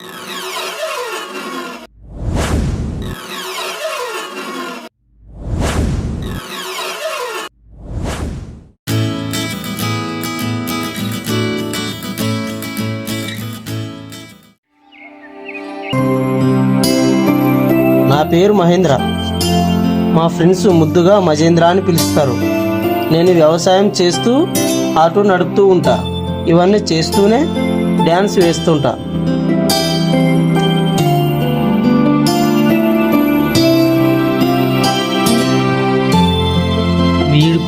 నా పేరు మహేంద్ర. మా ఫ్రెండ్స్ ముద్దుగా మజేంద్ర అని పిలుస్తారు. నేను వ్యవసాయం చేస్తూ ఆటో నడుపుతూ ఉంటా. ఇవన్నీ చేస్తూనే డ్యాన్స్ వేస్తుంటా.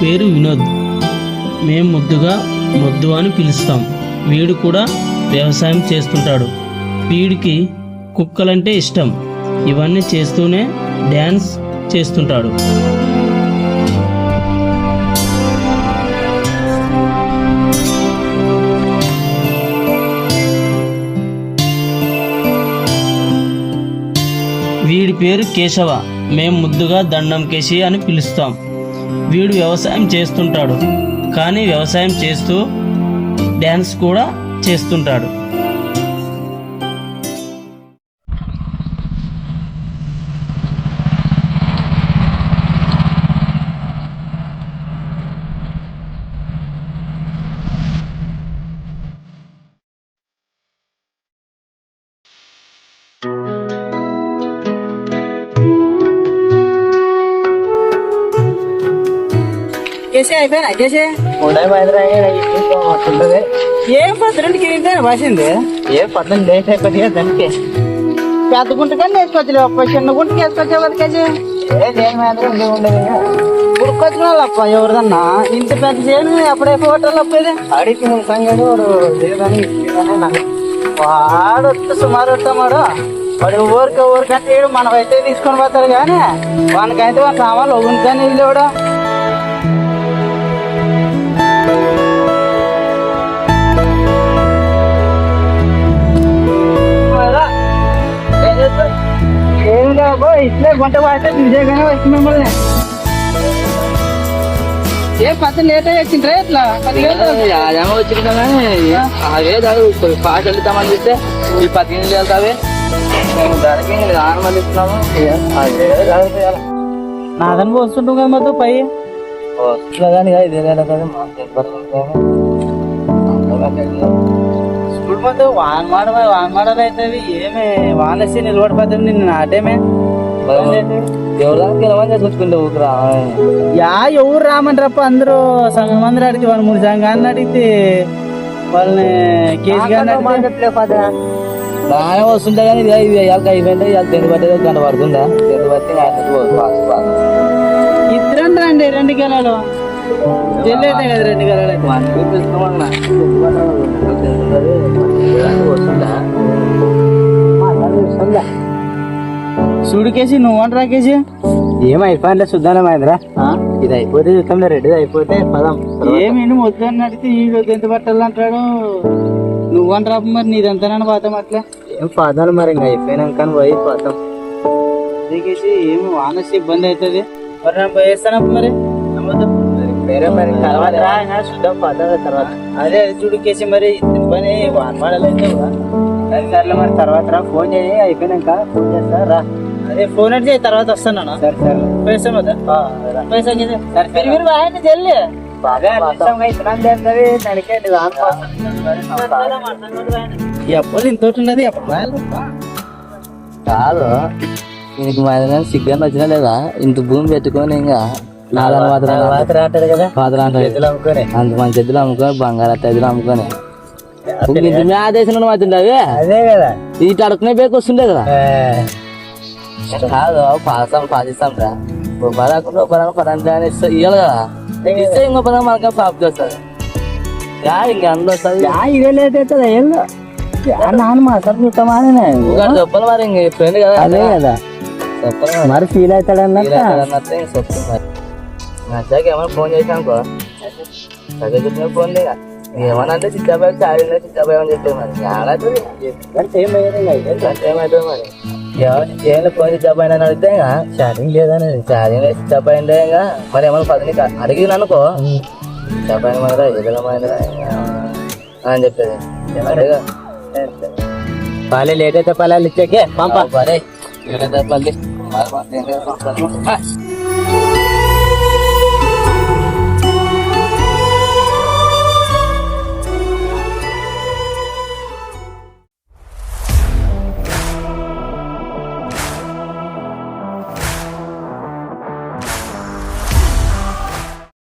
పేరు వినోద్. మేము ముద్దుగా ముద్దు అని పిలుస్తాం. వీడు కూడా వ్యవసాయం చేస్తుంటాడు. వీడికి కుక్కలంటే ఇష్టం. ఇవన్నీ చేస్తూనే డ్యాన్స్ చేస్తుంటాడు. వీడి పేరు కేశవ. మేము ముద్దుగా దండం కేశి అని పిలుస్తాం. వీడు వ్యవసాయం చేస్తుంటాడు. కానీ వ్యవసాయం చేస్తూ డ్యాన్స్ కూడా చేస్తుంటాడు. చేసే అయిపోయినా చేసే. ఉన్నాయి మహేంద్ర ఉంటుంది ఏం పద్దరెండు కిరీటే వాసింది? ఏ పద్దెని లేట్ అయిపోయింది దానికి. పెద్ద గుంట కానీ వేసుకోవచ్చు అప్ప చిన్న గుంటకి ఉండేది ఇంకా. ఉరుకొచ్చిన వాళ్ళప్ప ఎవరిదన్నా? ఇంత పెద్ద చేయను అప్పుడే హోటల్ అప్పేది? అడిగి వాడు వాడు సుమారు వస్తామాడు వాడు ఊరికి ఊరికంటే ఈడు మనమైతే తీసుకొని పోతాడు కానీ వానికైతే వాడి సామాన్లు ఒగుంటాను ఇల్లు ఏం లేవు ఇట్లే గుంట వాడితే నిజంగానే వచ్చి మిమ్మల్ని ఏ పది లేట్ అయ్యి వచ్చిండ్రా ఇట్లా పది ఏమో వచ్చింది కానీ అవే చదువు పాట వెళ్తామని చెప్తే ఈ పదిహేను వెళ్తావే మేము దానికి నార్మల్ ఇస్తున్నాము అదే చదువుతాయాలి నాదని పోస్తుంటాం కదా మొత్తం పై వస్తున్నా కానీ ఇదే కదా కదా మాకు ఇబ్బంది ఇప్పుడు మొత్తం వాన్ మాడ వాన్ మాడలు అవుతుంది ఏమి వానసి నిలబడిపోతుంది నిన్ను నాటేమే యా ఎవరు రామంటారప్ప అందరూ సంఘం అందరూ అడిగితే వాళ్ళు మూడు సంఘాన్ని అడిగితే వాళ్ళని కేజీ గారిని అడిగితే బాగానే వస్తుంటే కానీ ఇది ఇది ఇవాళ అయిపోయింది ఇవాళ తిండి పట్టేది గంట పడుతుందా? తిండి బట్టి ఇద్దరం రండి రెండు గెలాలు. తెలియదే కదా రెండు గెలాలు చూడు కేజీ నువ్వు అంటరా కేజీ ఏమైపోయింది చూద్దాం మహేంద్ర ఇది అయిపోతే చూద్దాంలే రెడీ అయిపోతే పదం. ఏమి నువ్వు వద్దని అడిగితే ఈడు ఎంత పట్టాలి అంటాడు? నువ్వు అంటరా మరి నీదంతానని పోతాం అట్లా? ఏం పదాలు మరి ఇంకా అయిపోయినాక పోయి పదం దిగేసి ఏమి వానసి ఇబ్బంది అవుతుంది. మరి నేను పోయేస్తానప్ప మరి. వేరే మరి తర్వాత చూద్దాం పదాల తర్వాత. అదే చూడుకేసి మరి ఇద్దరి పని వాన పడాలంటే సరే మరి తర్వాత రా ఫోన్ చేయి అయిపోయినాక ఫోన్ చేస్తా రా. అదే ఫోన్ అడిగి తర్వాత వస్తాను పైసా పైసా మీరు మీరు బాగా జల్లి ఇంత ఉన్నది? కాదు. నీకు మన సిగ్గు వచ్చినా లేదా? ఇంత భూమి పెట్టుకొని ఇంకా నాలుగు మాత్రం అంటాడు కదా? అమ్ముకొని. అంత మంచి ఎద్దులు అమ్ముకొని బంగారు ఎద్దులు అమ్ముకొని. ఇంత మీ అదే అదే కదా. ఇటు అడుకునే బేక్ వస్తుండే కదా? కాదు పాసం పాటిస్తాం రా ఓ పదకుండా పదం అని ఇవ్వాలి కదా ఇస్తే ఇంకో పదం మనకే ప్రాప్తి వస్తుంది యా ఇంకా అందరూ వస్తుంది ఇదే లేట్ అవుతుంది ఏం నాన్న మాట్లాడు చూస్తామని చెప్పాలి మరి ఇంక ఫ్రెండ్ కదా అదే కదా చెప్పాలి మరి. ఫీల్ అవుతాడు అన్నట్టు ఇంక మరి నచ్చాక ఏమైనా ఫోన్ చేసానుకో సగం చెప్పిన ఫోన్ లేక ఏమన్నా అంటే చిచ్చాబాయి చాలీలో చిచ్చాబాయి అని చెప్పాను మరి ఆడవుతుంది ఏమవుతుంది మరి ఏమైనా ఫోన్ చిచ్చాబాయి అని అడిగితే చార్జింగ్ లేదని చార్జింగ్ చిచ్చాబాయి అంటే ఇంకా మరి ఏమైనా పదని అడిగింది అనుకో. చిచ్చాబాయి మరి ఎదుల మరి అని చెప్పేది. పాలే లేట్ అయితే పలాలు ఇచ్చాకే పంప. పరే ఇక్కడ పల్లి